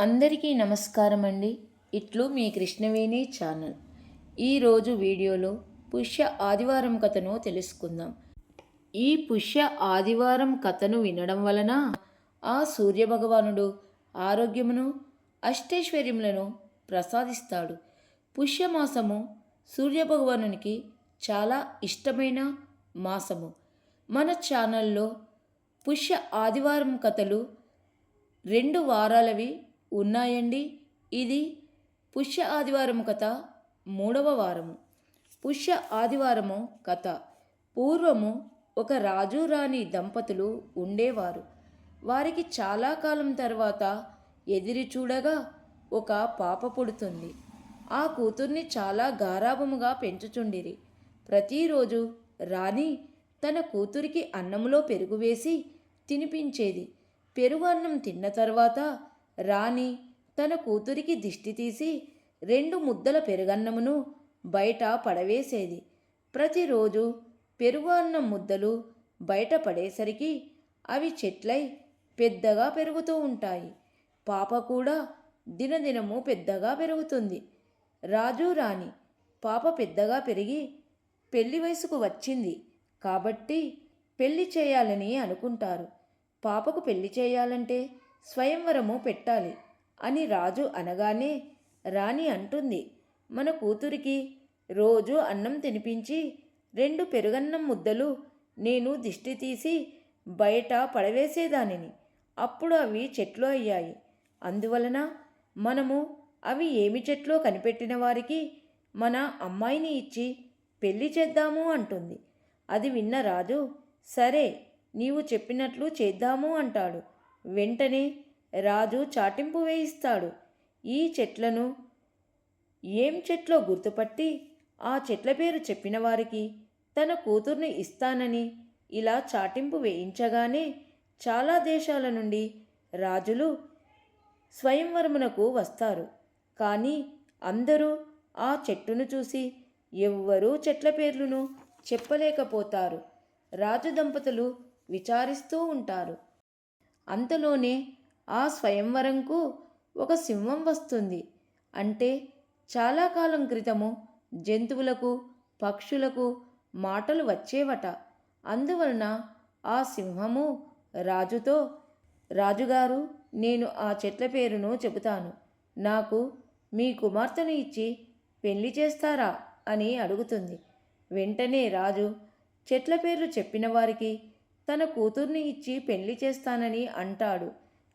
అందరికీ నమస్కారం అండి. ఇట్లు మీ కృష్ణవేణి ఛానల్. ఈరోజు వీడియోలో పుష్య ఆదివారం కథను తెలుసుకుందాం. ఈ పుష్య ఆదివారం కథను వినడం వలన ఆ సూర్యభగవానుడు ఆరోగ్యమును అష్టైశ్వర్యములను ప్రసాదిస్తాడు. పుష్యమాసము సూర్యభగవానునికి చాలా ఇష్టమైన మాసము. మన ఛానల్లో పుష్య ఆదివారం కథలు రెండు వారాలవి ఉన్నాయండి. ఇది పుష్య ఆదివారము కథ మూడవ వారము. పుష్య ఆదివారము కథ. పూర్వము ఒక రాజు రాణి దంపతులు ఉండేవారు. వారికి చాలా కాలం తర్వాత ఎదిరి చూడగా ఒక పాప పుడుతుంది. ఆ కూతుర్ని చాలా గారాభముగా పెంచుచుండిరి. ప్రతిరోజు రాణి తన కూతురికి అన్నంలో పెరుగు వేసి తినిపించేది. పెరుగు అన్నం తిన్న తర్వాత రాణి తన కూతురికి దిష్టి తీసి రెండు ముద్దల పెరుగన్నమును బయట పడవేసేది. ప్రతిరోజు పెరుగు అన్నం ముద్దలు బయట పడేసరికి అవి చెట్లై పెద్దగా పెరుగుతూ ఉంటాయి. పాప కూడా దినదినము పెద్దగా పెరుగుతుంది. రాజు రాణి పాప పెద్దగా పెరిగి పెళ్ళి వయసుకు వచ్చింది కాబట్టి పెళ్ళి చేయాలని అనుకుంటారు. పాపకు పెళ్ళి చేయాలంటే స్వయంవరము పెట్టాలి. అని రాజు అనగానే రాణి అంటుంది మన కూతురికి రోజు అన్నం తినిపించి రెండు పెరుగన్నం ముద్దలు నేను దిష్టి తీసి బయట పడవేసేదానిని. అప్పుడు అవి చెట్లు అయ్యాయి. అందువలన మనము అవి ఏమి చెట్లో కనిపెట్టిన వారికి మన అమ్మాయిని ఇచ్చి పెళ్ళి చేద్దాము అంటుంది. అది విన్న రాజు సరే నీవు చెప్పినట్లు చేద్దాము అంటాడు. వెంటనే రాజు చాటింపు వేయిస్తాడు. ఈ చెట్లను ఏం చెట్లో గుర్తుపట్టి ఆ చెట్ల పేరు చెప్పిన వారికి తన కూతుర్ని ఇస్తానని ఇలా చాటింపు వేయించగానే చాలా దేశాల నుండి రాజులు స్వయంవరమునకు వస్తారు. కానీ అందరూ ఆ చెట్టును చూసి ఎవ్వరూ చెట్ల పేర్లను చెప్పలేకపోతారు. రాజు దంపతులు విచారిస్తూ ఉంటారు. అంతలోనే ఆ స్వయంవరంకు ఒక సింహం వస్తుంది. అంటే చాలా కాలం క్రితము జంతువులకు పక్షులకు మాటలు వచ్చేవట. అందువలన ఆ సింహము రాజుతో రాజుగారు నేను ఆ చెట్ల పేరును చెబుతాను. నాకు మీ కుమార్తెను ఇచ్చి పెళ్ళి చేస్తారా? అని అడుగుతుంది. వెంటనే రాజు చెట్ల పేర్లు చెప్పిన వారికి తన కూతుర్ని ఇచ్చి పెళ్ళి చేస్తానని అంటాడు.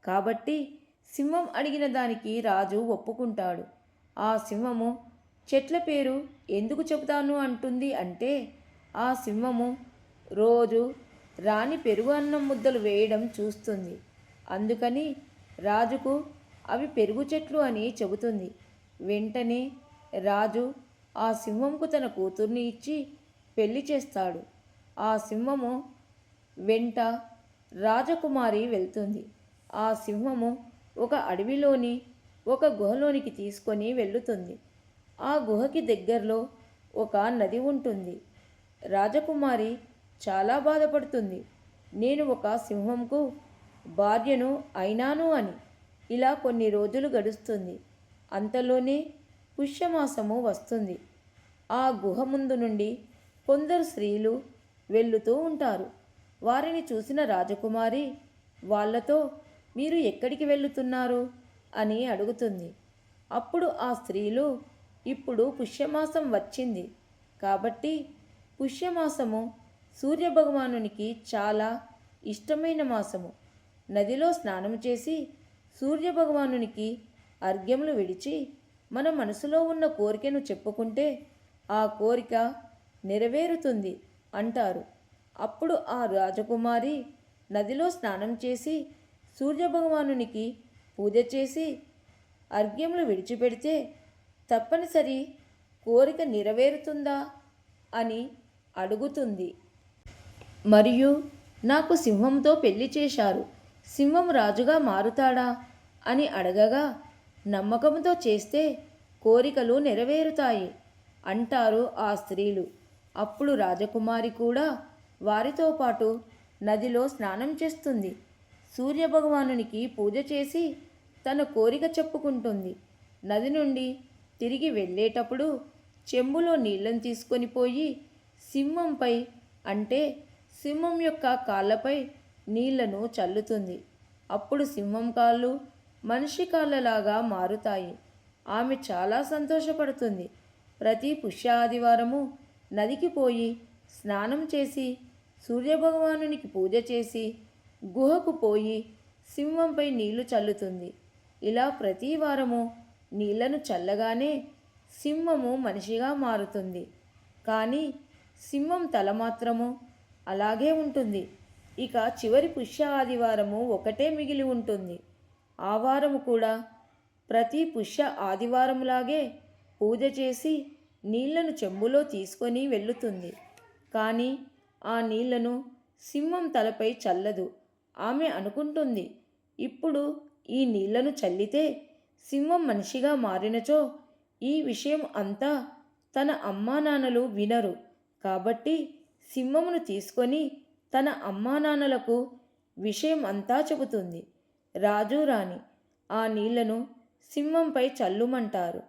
కాబట్టి సింహం అడిగిన దానికి రాజు ఒప్పుకుంటాడు. ఆ సింహము చెట్ల పేరు ఎందుకు చెబుతాను అంటుంది అంటే ఆ సింహము రోజు రాణి పెరుగు అన్నం ముద్దలు వేయడం చూస్తుంది. అందుకని రాజుకు అవి పెరుగు చెట్లు అని చెబుతుంది. వెంటనే రాజు ఆ సింహంకు తన కూతుర్ని ఇచ్చి పెళ్ళి చేస్తాడు. ఆ సింహము వెంట రాజకుమారి వెళ్తుంది. ఆ సింహము ఒక అడవిలోని ఒక గుహలోనికి తీసుకొని వెళ్ళుతుంది. ఆ గుహకి దగ్గరలో ఒక నది ఉంటుంది. రాజకుమారి చాలా బాధపడుతుంది. నేను ఒక సింహంకు భార్యను అయినాను అని. ఇలా కొన్ని రోజులు గడుస్తుంది. అంతలోనే పుష్యమాసము వస్తుంది. ఆ గుహ ముందు నుండి కొందరు స్త్రీలు వెళ్ళుతూ ఉంటారు. వారిని చూసిన రాజకుమారి వాళ్ళతో మీరు ఎక్కడికి వెళ్తున్నారు? అని అడుగుతుంది. అప్పుడు ఆ స్త్రీలు ఇప్పుడు పుష్యమాసం వచ్చింది. కాబట్టి పుష్యమాసము సూర్యభగవానునికి చాలా ఇష్టమైన మాసము. నదిలో స్నానం చేసి సూర్యభగవానునికి అర్ఘ్యములు విడిచి మన మనసులో ఉన్న కోరికను చెప్పుకుంటే ఆ కోరిక నెరవేరుతుంది అంటారు. అప్పుడు ఆ రాజకుమారి నదిలో స్నానం చేసి సూర్యభగవానునికి పూజ చేసి అర్ఘ్యములు విడిచిపెడితే తప్పనిసరి కోరిక నెరవేరుతుందా అని అడుగుతుంది. మరియు నాకు సింహంతో పెళ్ళి చేశారు. సింహం రాజుగా మారుతాడా అని అడగగా నమ్మకంతో చేస్తే కోరికలు నెరవేరుతాయి అంటారు ఆ స్త్రీలు. అప్పుడు రాజకుమారి కూడా వారితో పాటు నదిలో స్నానం చేస్తుంది. సూర్యభగవానునికి పూజ చేసి తన కోరిక చెప్పుకుంటుంది. నది నుండి తిరిగి వెళ్ళేటప్పుడు చెంబులో నీళ్ళని తీసుకొని పోయి సింహంపై అంటే సింహం యొక్క కాళ్ళపై నీళ్ళను చల్లుతుంది. అప్పుడు సింహం కాళ్ళు మనిషి కాళ్ళలాగా మారుతాయి. ఆమె చాలా సంతోషపడుతుంది. ప్రతి పుష్య ఆదివారము నదికి పోయి స్నానం చేసి సూర్యభగవానునికి పూజ చేసి గుహకు పోయి సింహంపై నీళ్ళు చల్లుతుంది. ఇలా ప్రతి వారము నీళ్ళను చల్లగానే సింహము మనిషిగా మారుతుంది. కానీ సింహం తల మాత్రము అలాగే ఉంటుంది. ఇక చివరి పుష్య ఆదివారము ఒకటే మిగిలి ఉంటుంది. ఆ వారము కూడా ప్రతి పుష్య ఆదివారంలాగే పూజ చేసి నీళ్ళను చెంబులో తీసుకొని వెళ్ళుతుంది. కానీ ఆ నీళ్ళను సింహం తలపై చల్లదు. ఆమె అనుకుంటుంది ఇప్పుడు ఈ నీళ్ళను చల్లితే సింహం మనిషిగా మారినచో ఈ విషయం అంతా తన అమ్మానాన్నలు వినరు. కాబట్టి సింహమును తీసుకొని తన అమ్మానాన్నలకు విషయం అంతా చెబుతుంది. రాజు రాణి ఆ నీళ్ళను సింహంపై చల్లుమంటారు.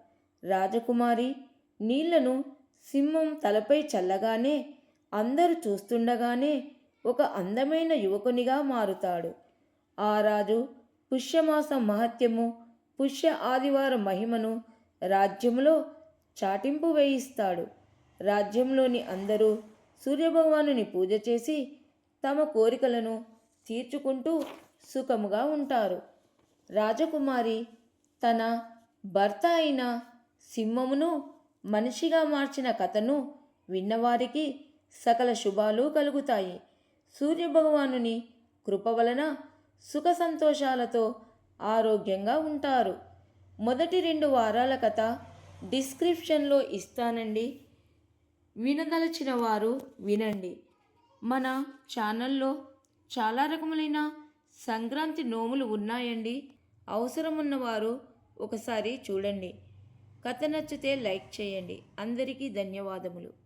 రాజకుమారి నీళ్ళను సింహం తలపై చల్లగానే అందరూ చూస్తుండగానే ఒక అందమైన యువకునిగా మారుతాడు. ఆ రాజు పుష్యమాసం మహత్యము పుష్య ఆదివారం మహిమను రాజ్యములో చాటింపు వేయిస్తాడు. రాజ్యంలోని అందరూ సూర్యభగవానుని పూజ చేసి తమ కోరికలను తీర్చుకుంటూ సుఖముగా ఉంటారు. రాజకుమారి తన భర్త అయిన సింహమును మనిషిగా మార్చిన కథను విన్నవారికి సకల శుభాలు కలుగుతాయి. సూర్యభగవానుని కృప వలన సుఖ సంతోషాలతో ఆరోగ్యంగా ఉంటారు. మొదటి రెండు వారాల కథ డిస్క్రిప్షన్లో ఇస్తానండి. వినదలచిన వారు వినండి. మన ఛానల్లో చాలా రకములైన సంక్రాంతి నోములు ఉన్నాయండి. అవసరం ఉన్నవారు ఒకసారి చూడండి. కథ నచ్చితే లైక్ చేయండి. అందరికీ ధన్యవాదములు.